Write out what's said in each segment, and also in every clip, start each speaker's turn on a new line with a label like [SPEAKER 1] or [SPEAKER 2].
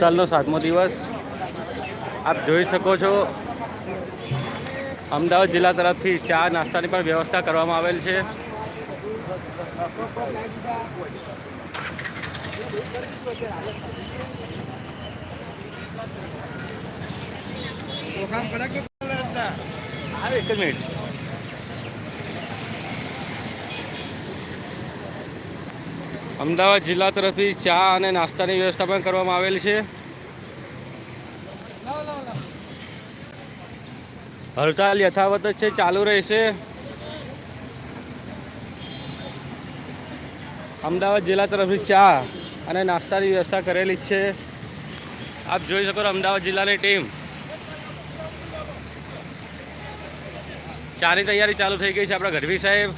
[SPEAKER 1] સાલનો સાતમો દિવસ. આપ જોઈ શકો છો અમદાવાદ જિલ્લા તરફથી ચા નાસ્તાની પણ વ્યવસ્થા કરવામાં આવેલ છે. એક જ મિનિટ. અમદાવાદ જિલ્લા તરફથી ચા અને નાસ્તાની વ્યવસ્થા પણ કરવામાં આવેલ છે. હડતાલ યથાવત છે, ચાલુ રહેશે. અમદાવાદ જિલ્લા તરફથી ચા અને નાસ્તાની વ્યવસ્થા કરેલી છે. આપ જોઈ શકો અમદાવાદ જિલ્લાની ટીમ. ચાની તૈયારી ચાલુ થઈ ગઈ છે આપણા ગઢવી સાહેબ.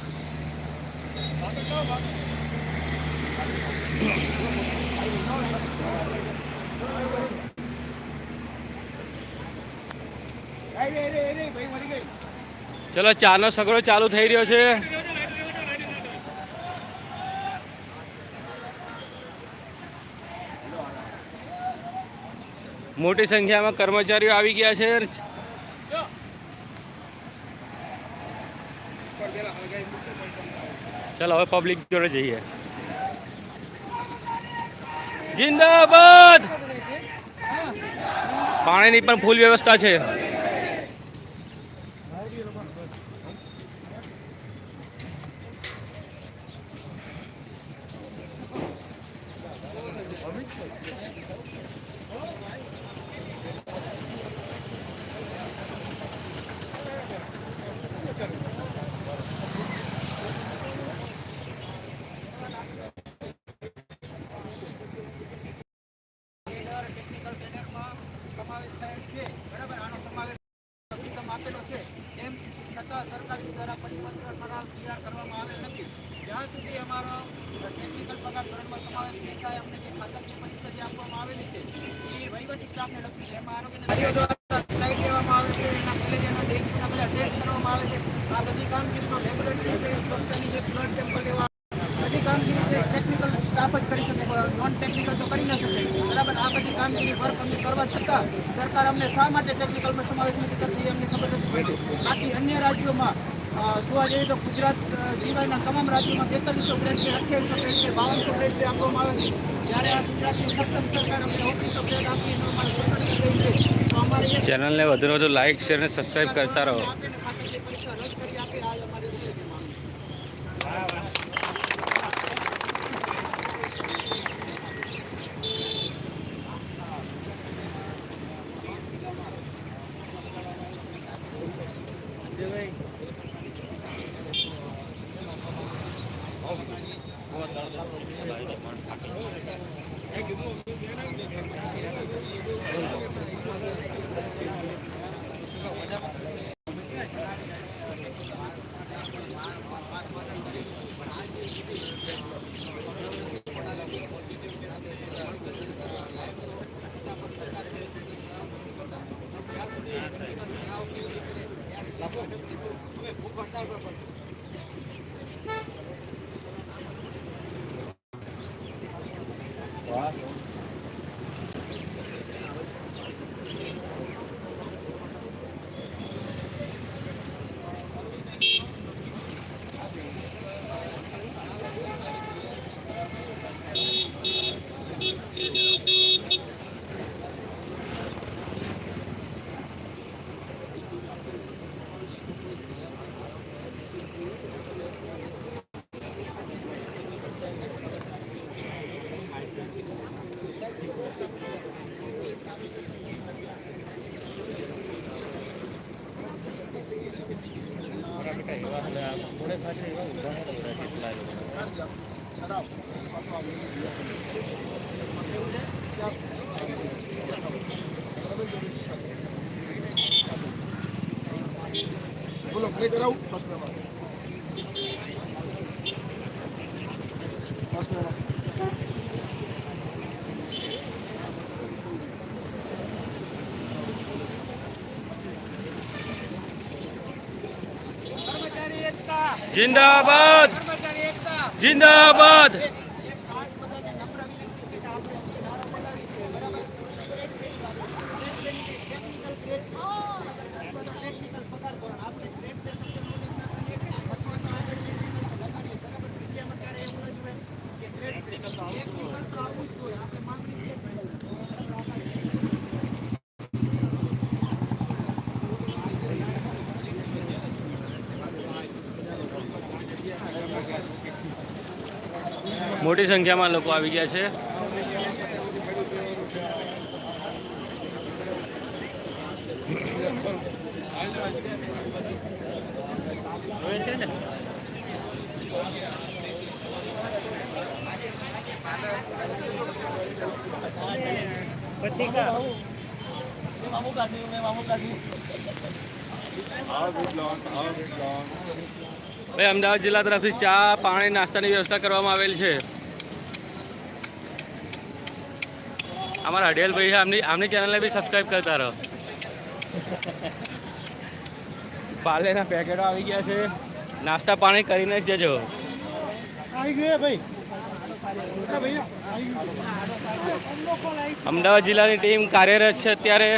[SPEAKER 1] ચલો, ચાનો સગડો ચાલુ થઈ રહ્યો છે. મોટી સંખ્યામાં કર્મચારીઓ આવી ગયા છે. ચલો, હવે પબ્લિક જોડે જઈએ. જિંદાબાદ! પાણીની પણ ફૂલ વ્યવસ્થા છે
[SPEAKER 2] ટેકનિકલ ટ્રેનરમાં સમાવેશ થયેલ છે બરાબર આનો સમાવેશ અભિગમ આપેલો છે એમ છતાં સરકાર દ્વારા પરિપત્ર ઠરાવ સમાવેશ થાય, અમને જે ખાતાકીય પરીક્ષા આપવામાં આવેલી છે, એ સ્ટાફને લગતી એમાં આરોગ્ય દ્વારા એના મેલેરિયાના કરવામાં આવે છે. આ બધી કામગીરીનો લેબોરેટરી કક્ષાની જે બ્લડ સેમ્પલ લેવા બધી કામગીરી ટેકનિકલ સ્ટાફ જ કરી શકે નોન ટેકનિકલ તો કરી ન શકે. બરાબર, આ બધી કામગીરી વર્ક અમને કરવા છતાં સરકાર અમને શા માટે ટેકનિકલમાં સમાવેશ નથી કરતી, એ અમને ખબર નથી બાકી અન્ય રાજ્યોમાં જોવા જઈએ તો ગુજરાત સિવાયના તમામ રાજ્યોમાં તેતાલીસો ગ્રેડ છે અઠ્યાવીસો ગ્રેડ છે બાવનસો છે આપવામાં આવે છે. જ્યારે આ ગુજરાતની સક્ષમ સરકાર અમને ઓગણીસો ગ્રેડ આપી અમારે શોષણ કરી રહી છે તો અમારે
[SPEAKER 1] ચેનલને વધુ વધુ લાઇક શેર અને સબસ્ક્રાઈબ કરતા રહો.
[SPEAKER 2] ભૂખ હડતાલ પર પડશે બોલો પ્લે કરાવું બસ મેમાં
[SPEAKER 1] જિંદાબાદ! જિંદાબાદ
[SPEAKER 2] એક ખાસ બધાને નમ્ર વિનંતી છે કે આપણે જે ધારા બોલાવી છે, બરાબર?
[SPEAKER 1] મોટી સંખ્યામાં લોકો આવી ગયા છે. ભાઈ અમદાવાદ જિલ્લા તરફથી ચા પાણી નાસ્તાની વ્યવસ્થા કરવામાં આવેલ છે. અમારા હડિયાલ ભાઈ આમની આમની ચેનલને બી સબસ્ક્રાઈબ કરતા રહો. પાર્લેના પેકેટો આવી ગયા છે. નાસ્તા પાણી કરીને જ જજો.
[SPEAKER 2] આવી ગયો ભાઈ?
[SPEAKER 1] અમદાવાદ જિલ્લાની ટીમ કાર્યરત છે અત્યારે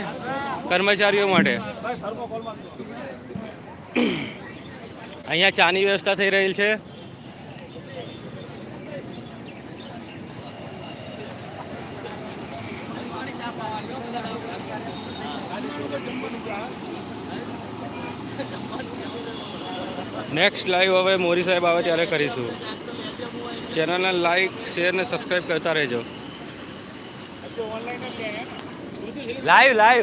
[SPEAKER 1] કર્મચારીઓ માટે. અહીંયા ચાની વ્યવસ્થા થઈ રહી છે. નેક્સ્ટ લાઈવ હવે મોરી સાહેબ આવે ત્યારે કરીશું. ચેનલને લાઈક શેર ને સબસ્ક્રાઈબ કરતા રહેજો. Live live